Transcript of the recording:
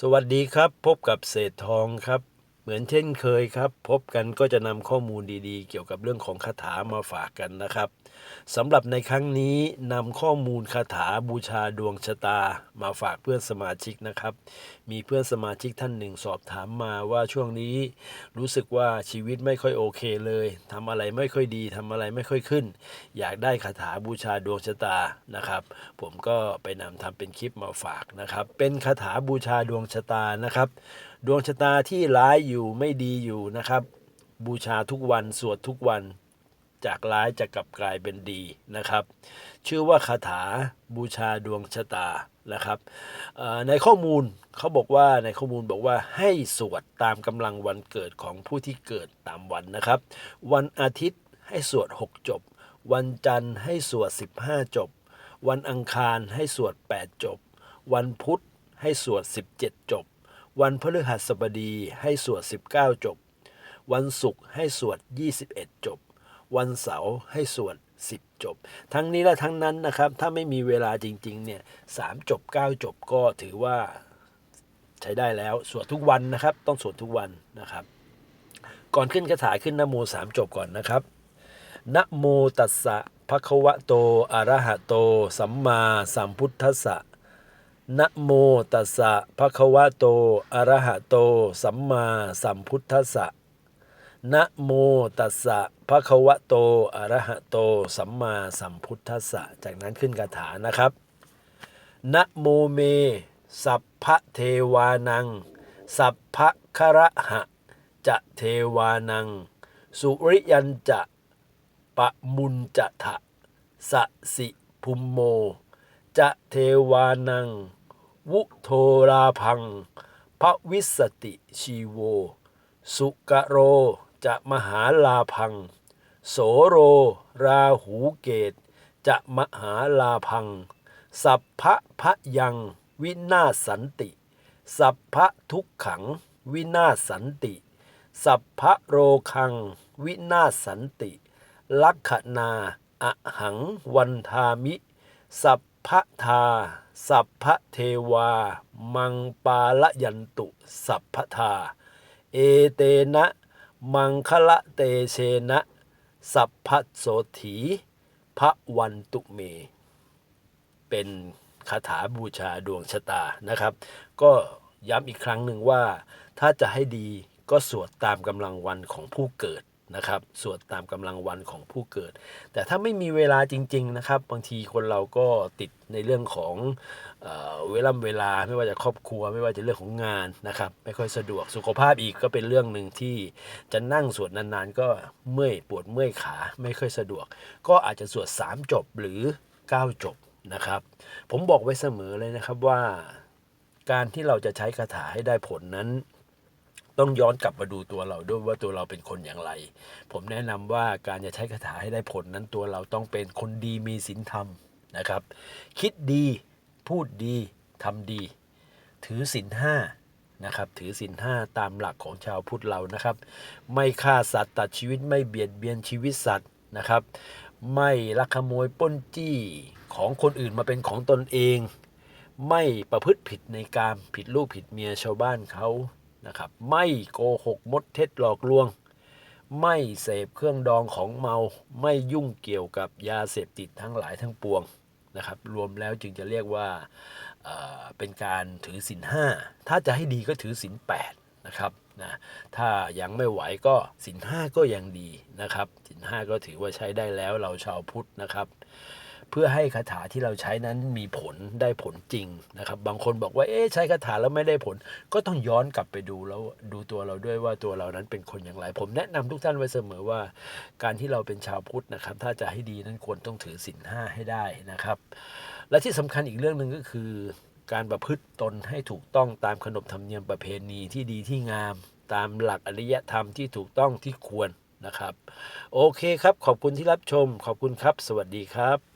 สวัสดีครับ พบกับเศษทองครับ เหมือนเช่นเคยครับ พบกันก็จะนำข้อมูลดีๆ เกี่ยวกับเรื่องของคาถามาฝากกันนะครับ สำหรับในครั้งนี้นำข้อมูลคาถาบูชาดวงชะตา มาฝากเพื่อนสมาชิกนะครับ มีเพื่อนสมาชิกท่านหนึ่งสอบถามมาว่าช่วงนี้ รู้สึกว่าชีวิตไม่ค่อยโอเคเลยทำอะไรไม่ค่อยดีทำอะไรไม่ค่อยขึ้น อยากได้คาถาบูชาดวงชะตานะครับ ผมก็ไปนำทำเป็นคลิปมาฝากนะครับ เป็นคาถาบูชาดวงชะตานะครับ ดวงชะตาที่ร้ายอยู่ไม่ดีอยู่นะครับ บูชาทุกวันสวดทุกวัน จากร้ายจะกลับกลายเป็นดีนะครับ ชื่อว่าคาถาบูชาดวงชะตานะครับในข้อมูลเขาบอกว่าในข้อมูลบอกว่าให้สวดตามกำลังวันเกิดของผู้ที่เกิดตามวันนะครับ วันอาทิตย์ให้สวด 6 จบ วันจันทร์ให้สวด 15 จบ วันอังคารให้สวด 8 จบ วันพุธให้สวด 17 จบ วันพฤหัสบดีให้สวด 19 จบ วันศุกร์ให้สวด 21 จบ วันเสาร์ให้สวด10 จบ ทั้งนี้และทั้งนั้นนะครับ ถ้าไม่มีเวลาจริง ๆ เนี่ยสามจบ 9 จบก็ถือว่าใช้ได้แล้ว สวดทุกวันนะครับ ต้องสวดทุกวันนะครับ ก่อนขึ้นคาถาขึ้นนะโมสามจบก่อนนะครับนะโมตัสสะภะคะวะโตอะระหะโต สัมมาสัมพุทธัสสะนะโมตัสสะภะคะวะโตอะระหะโต สัมมาสัมพุทธัสสะ นะโมตัสสะภะคะวะโตอะระหะโต สัมมาสัมพุทธัสสะจากนั้นขึ้นคาถานะครับ นะโมเม สัพพะเทวานัง สัพพะคะระหะ จะเทวานัง สุริยันจะปะมุนจะทะสะสิภุมโม จะเทวานัง วุโทราพังพระวิสติชีโว สุกโร จะมหาลาพัง โสโร ราหูเกต จะมหาลาพัง สัพพะพะยังวินาศสันติ สัพพะทุกขัง วินาศสันติ สัพพะโรคัง วินาศสันติ ลักขณาอะหังวันทามิ สัพพะทา สัพพะเทวา มังปาละยันตุ สัพพะทา เอเตนะ มังคะละเตเชนะ สัพพโสถีพระวันตุเม เป็นคาถาบูชาดวงชะตานะครับ ก็ย้ำอีกครั้งหนึ่งว่า ถ้าจะให้ดีก็สวดตามกำลังวันของผู้เกิด นะครับ สวดตามกำลังวันของผู้เกิด แต่ถ้าไม่มีเวลาจริง ๆ นะครับ บางทีคนเราก็ติดในเรื่องของเอเวลาเวลาไม่ว่าจะครอบครัว ไม่ว่าจะเรื่องของงานนะครับ ไม่ค่อยสะดวกสุขภาพอีกก็เป็นเรื่องหนึ่งที่จะนั่งสวดนานๆ ก็เมื่อยปวดเมื่อยขาไม่ค่อยสะดวก ก็อาจจะสวด 3 จบหรือ 9 จบนะครับ ผมบอกไว้เสมอเลยนะครับว่า การที่เราจะใช้คาถาให้ได้ผลนั้น ต้องย้อนกลับมาดูตัวเราด้วยว่าตัวเราเป็นคนอย่างไร ผมแนะนำว่าการจะใช้คาถาให้ได้ผลนั้นตัวเราต้องเป็นคนดีมีศีลธรรมนะครับ คิดดีพูดดีทำดี ถือศีลห้านะครับถือศีลห้าตามหลักของชาวพุทธเรานะครับ ไม่ฆ่าสัตว์ตัดชีวิตไม่เบียดเบียนชีวิตสัตว์นะครับ ไม่ลักขโมยป้นจี้ของคนอื่นมาเป็นของตนเอง ไม่ประพฤติผิดในการผิดลูกผิดเมียชาวบ้านเขา นะครับ ไม่โกหกมดเท็จหลอกลวง ไม่เสพเครื่องดองของเมา ไม่ยุ่งเกี่ยวกับยาเสพติดทั้งหลายทั้งปวงนะครับ รวมแล้วจึงจะเรียกว่าเเป็นการถือศีลห้า ถ้าจะให้ดีก็ถือศีลแปดนะครับนะถ้ายังไม่ไหวก็ศีลห้าก็ยังดีนะครับศีลห้าก็ถือว่าใช้ได้แล้วเราชาวพุทธนะครับ พื่อให้คาถาที่เราใช้นั้นมีผลได้ผลจริงนะครับ บางคนบอกว่าเอ๊ะใช้คาถาแล้วไม่ได้ผล ก็ต้องย้อนกลับไปดูแล้วดูตัวเราด้วยว่าตัวเรานั้นเป็นคนอย่างไร ผมแนะนำทุกท่านไว้เสมอว่า การที่เราเป็นชาวพุทธนะครับ ถ้าจะให้ดีนั้นควรต้องถือศีลห้าให้ได้นะครับ และที่สำคัญอีกเรื่องหนึ่งก็คือการประพฤติตนให้ถูกต้องตามขนบธรรมเนียมประเพณีที่ดีที่งาม ตามหลักอริยธรรมที่ถูกต้องที่ควรนะครับ โอเคครับ ขอบคุณที่รับชม ขอบคุณครับ สวัสดีครับ